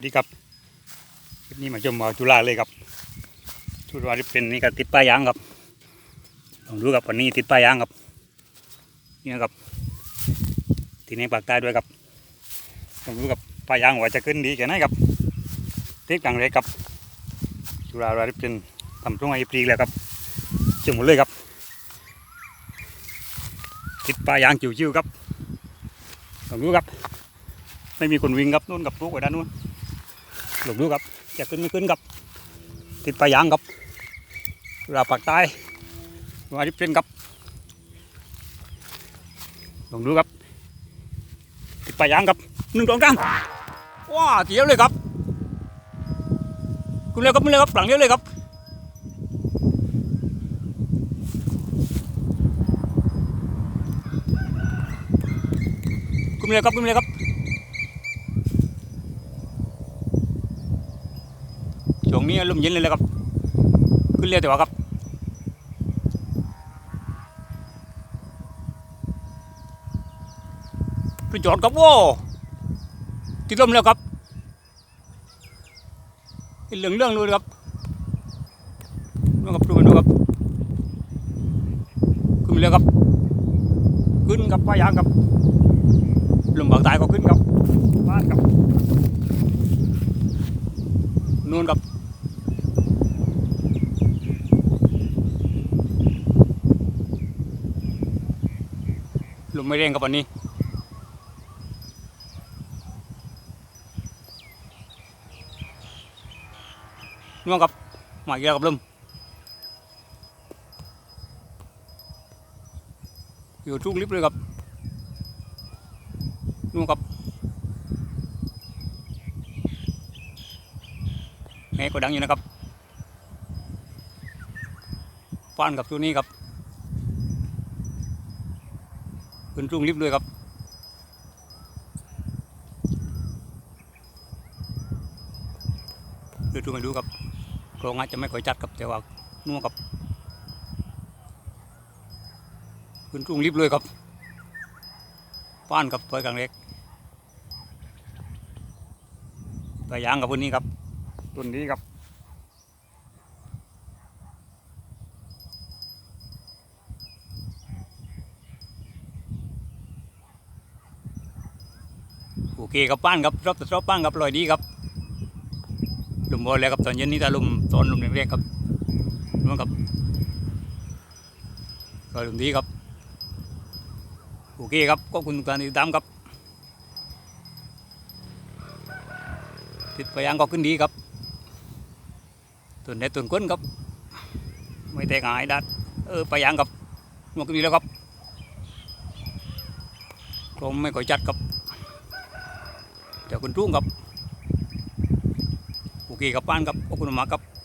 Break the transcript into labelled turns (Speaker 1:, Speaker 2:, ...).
Speaker 1: สวัสดีครับคลิปนี้มาชมเอาจุฬาเลยครับจุฬาที่เป็นนี่ก็ติดป้ายยางครับลองดูครับวันนี้ติดป้ายยางครับนี่นะครับทีนี่ปากใต้ด้วยครับลองดูกับป้ายยางว่าจะขึ้นดีแค่ไหนครับติดกลางเลยครับจุฬาที่เป็นทำตรงไอ้ปลีกแล้วครับจุ่มหมดเลยครับ ติดป้ายยางจิ๋วๆครับลองดูครับไม่มีคนวิ่งครับนู่นกับลูกไว้ด้านนู้น ลงดูครับจะขึ้นไม่ขึ้นครับ ติดปลายางครับเราปากใต้มาที่เป็นครับลองดูครับ ติดปลายยางครับหนึ่งสองสามว้าเจียวเลยครับคุณเร็วครับคุณเร็วครับหลังเร็วเลยครับคุณเร็วครับคุณเร็วครับ ช่วงนี้ลมเย็นเลยแหละครับ ขึ้นเรือแต่ว่าครับไปจอดครับโว้ติดลมแล้วครับเห็นเหลืองเรื่องดูครับดูครับดูมันดูครับขึ้นไปเลยครับ ขึ้นกับป้ายางครับลมบางตายก็ขึ้นครับบ้านครับนู่นครับ ลมไม่แรงครับวันนี้น่วงครับหมาอีกล้วกับลมอยู่ทุกลิฟต์เลยครับน่วงครับแม่ก็ดังอยู่นะครับป้านกับตัวนี้ครับ ขึ้นรุ่งลิฟต์ด้วยครับดูดูไม่ดูครับโครงอาจจะไม่ค่อยจัดครับแต่ว่านุ่มครับขึ้นรุ่งลิฟต์เลยครับป้านกับตัวกลางเล็กตัวยางกับคนนี้ครับต้นนี้ครับ โอเคครับป้านครับรอบรอบป้านครับลอยดีครับลมบอลแล้วครับตอนเย็นนี้ตาลุมตอนลมแรกๆครับนู่นครับก็ลมดีครับโอเคครับก็คุณกานี่ติดตามครับติดไปยังก็ขึ้นดีครับตุนเด็ดตุนก้นครับ ไม่แตกหายดัดเออไปยังครับมันก็ดีแล้วครับผมไม่ค่อยจัดครับ จากคุณทุ่งครับโอเคครับป้านครับขอบคุณมากครับ